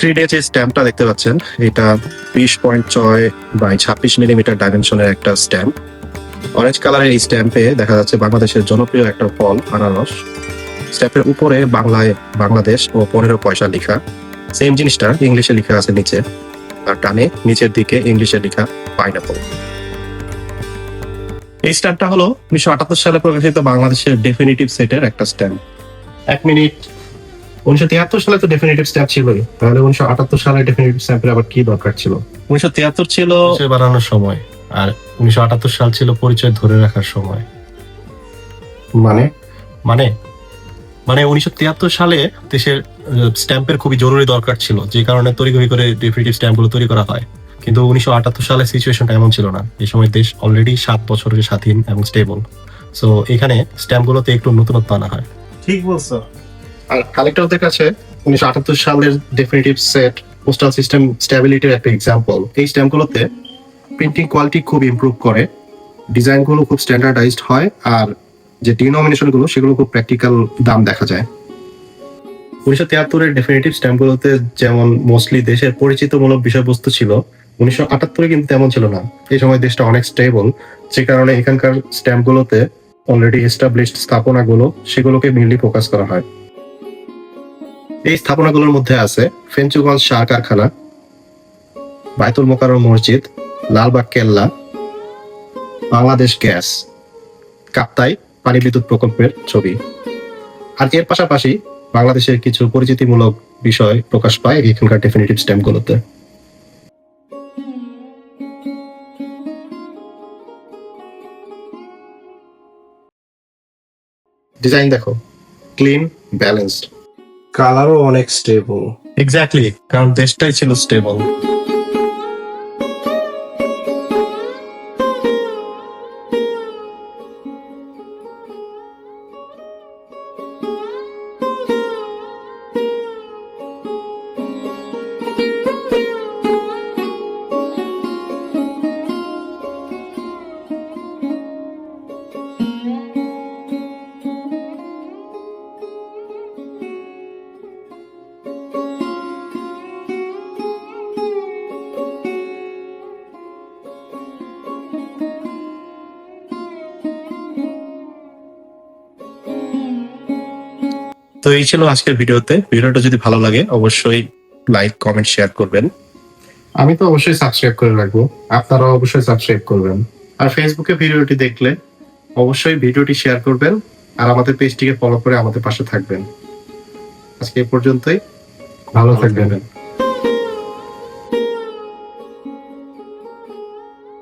স্ক্রিনে যে স্ট্যাম্পটা দেখতে পাচ্ছেন, এটা বিশ পয়েন্ট ছয় বাই ছাব্বিশ মিলিমিটার ডাইমেনশনের একটা স্ট্যাম্প অরেঞ্জ কালারের এই স্ট্যাম্পে দেখা যাচ্ছে বাংলাদেশের জনপ্রিয় একটা ফল, আনারস। স্ট্যাম্পের উপরে বাংলায় বাংলাদেশ ও পনেরো পয়সা লেখা। সেম জিনিসটা ইংলিশে লেখা আছে নিচে। আর টানে নিচের দিকে ইংলিশে লেখা পাইনাপল এই স্ট্যাম্পটা হলো উনিশশো আটাত্তর সালে প্রকাশিত বাংলাদেশের ডেফিনিটিভ সেটের একটা স্ট্যাম্প এক মিনিট উনিশশো তিয়াত্তর সালে তো ডেফিনিটিভ স্ট্যাম্প ছিলই। তাহলে উনিশশো আটাত্তর সালে ডেফিনিটিভ স্ট্যাম্পের আবার কি দরকার ছিল? উনিশশো তিয়াত্তর ছিল বাড়ানোর সময় আর উনিশশো আটাত্তর সাল ছিল পরিচয় ধরে রাখার সময়। মানে? মানে? মানে উনিশশো তিয়াত্তর সালে দেশের স্ট্যাম্পের খুবই জরুরি দরকার ছিল যে কারণে তড়িঘড়ি করে ডেফিনিটিভ স্ট্যাম্পগুলো তৈরি করা হয়। কিন্তু উনিশশো আটাত্তর সালে সিচুয়েশনটা এমন ছিল না। এই সময় দেশ অলরেডি সাত বছরের স্বাধীন এবং স্টেবল সো এখানে স্ট্যাম্পগুলোতে একটু নতুনত্ব আনা হয়। ঠিক বলছো। আর কালেক্টরদের কাছে উনিশশো আটাত্তর সালের ডেফিনিটিভ সেট পোস্টাল সিস্টেম স্ট্যাবিলিটির একটা এক্সাম্পল এই স্ট্যাম্পগুলোতে প্রিন্টিং কোয়ালিটি খুব ইমপ্রুভ করে ডিজাইনগুলো খুব স্ট্যান্ডার্ডাইজড হয়, আর যে ডিনোমিনেশনগুলো, সেগুলো খুব প্র্যাকটিক্যাল দাম দেখা যায়। উনিশশো তিয়াত্তরের ডেফিনিটিভ স্ট্যাম্পগুলোতে যেমন মোস্টলি দেশের পরিচিতমূলক বিষয়বস্তু ছিল, উনিশশো আটাত্তরে কিন্তু তেমন ছিল না। এই সময় দেশটা অনেক স্টেবল যে কারণে এখানকার স্ট্যাম্পগুলোতে অলরেডি এস্টাবলিশড স্থাপনাগুলো, সেগুলোকে মেনলি ফোকাস করা হয়। এই স্থাপনাগুলোর মধ্যে আছে ফেঞ্চুগঞ্জ সার কারখানা বায়তুল মোকাররম মসজিদ লালবাগ কেল্লা, বাংলাদেশ গ্যাস, কাপ্তাই পানি বিদ্যুৎ প্রকল্পের ছবি। আর এর পাশাপাশি বাংলাদেশের কিছু পরিচিতিমূলক বিষয় প্রকাশ পায় এখানকার ডেফিনিটিভ স্ট্যাম্পগুলোতে ডিজাইন দেখো ক্লিন ব্যালেন্সড কালারও অনেক স্টেবল এক্স্যাক্টলি কারণ দেশটাই ছিল স্টেবল তো এই ছিল আজকের ভিডিওতে। ভিডিওটা যদি ভালো লাগে অবশ্যই লাইক কমেন্ট শেয়ার করবেন। আমি তো অবশ্যই সাবস্ক্রাইব করে রাখব। আপনারাও অবশ্যই সাবস্ক্রাইব করবেন। আর ফেসবুকে ভিডিওটি দেখলে অবশ্যই ভিডিওটি শেয়ার করবেন আর আমাদের পেজটিকে ফলো করে আমাদের পাশে থাকবেন। আজকে এ পর্যন্তই। ভালো থাকবেন।